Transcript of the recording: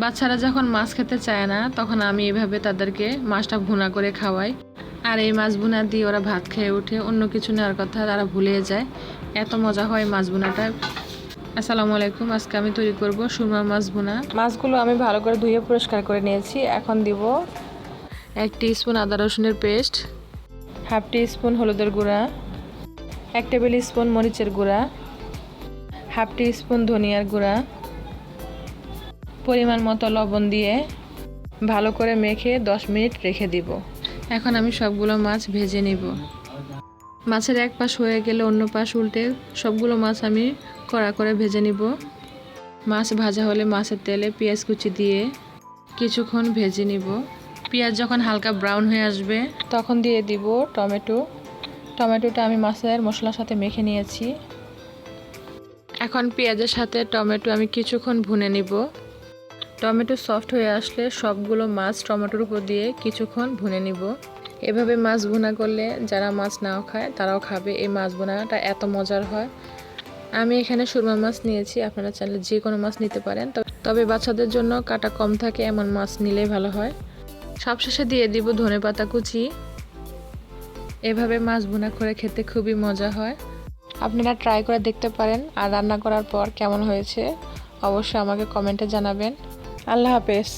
বাচ্চারা যখন মাছ খেতে চায় না তখন আমি এভাবে তাদেরকে মাছটা ভুনা করে খাওয়াই। আর এই মাছ ভুনা দিয়ে ওরা ভাত খেয়ে ওঠে অন্য কিছু নেওয়ার কথা তারা ভুলে যায়। এত মজা হয় মাছ ভুনাটা। আসসালামু আলাইকুম আজকে আমি তৈরি করব সুরমা মাছ ভুনা। মাছগুলো আমি ভালো করে ধুয়ে পরিষ্কার করে নিয়েছি। এখন দিব এক স্পুন আদা রসুনের পেস্ট। হাফ টি স্পুন হলুদের গুঁড়া। এক টেবিল স্পুন মরিচের গুঁড়া। হাফ টি স্পুন ধনিয়ার গুঁড়া। পরিমাণ মতো লবণ দিয়ে ভালো করে মেখে 10 মিনিট রেখে দিব। এখন আমি সবগুলো মাছ ভেজে নিব। মাছের এক পাশ হয়ে গেলে অন্য পাশ উল্টে সবগুলো মাছ আমি কড়া করে ভেজে নিব। মাছ ভাজা হলে মাছের তেলে পেঁয়াজ কুচি দিয়ে কিছুক্ষণ ভেজে নিব। পেঁয়াজ যখন হালকা ব্রাউন হয়ে আসবে, তখন দিয়ে দিব টমেটো। টমেটোটা আমি মাছের মশলার সাথে মেখে নিয়েছি। এখন পেঁয়াজের সাথে টমেটো আমি কিছুক্ষণ ভুনে নিব। টমেটো সফট হয়ে আসলে সবগুলো মাছ টমেটোর উপর দিয়ে কিছুক্ষণ ভুনে নিব। এভাবে মাছ ভুনা করলে যারা মাছ নাও খায়, তারাও খাবে। এই মাছ ভুনাটা এত মজার হয়। আমি এখানে সুরমা মাছ নিয়েছি, আপনারা চাইলে যে কোনো মাছ নিতে পারেন। তবে- বাচ্চাদের জন্য কাটা কম থাকে, এমন মাছ নিলেই ভালো হয়। সবশেষে দিয়ে দিব ধনে পাতা কুচি। এভাবে মাছ ভুনা করে খেতে খুবই মজা হয়। আপনারা ট্রাই করে দেখতে পারেন, আর রান্না করার পর কেমন হয়েছে, অবশ্যই আমাকে কমেন্টে জানাবেন। আল্লাহ হাফেজ।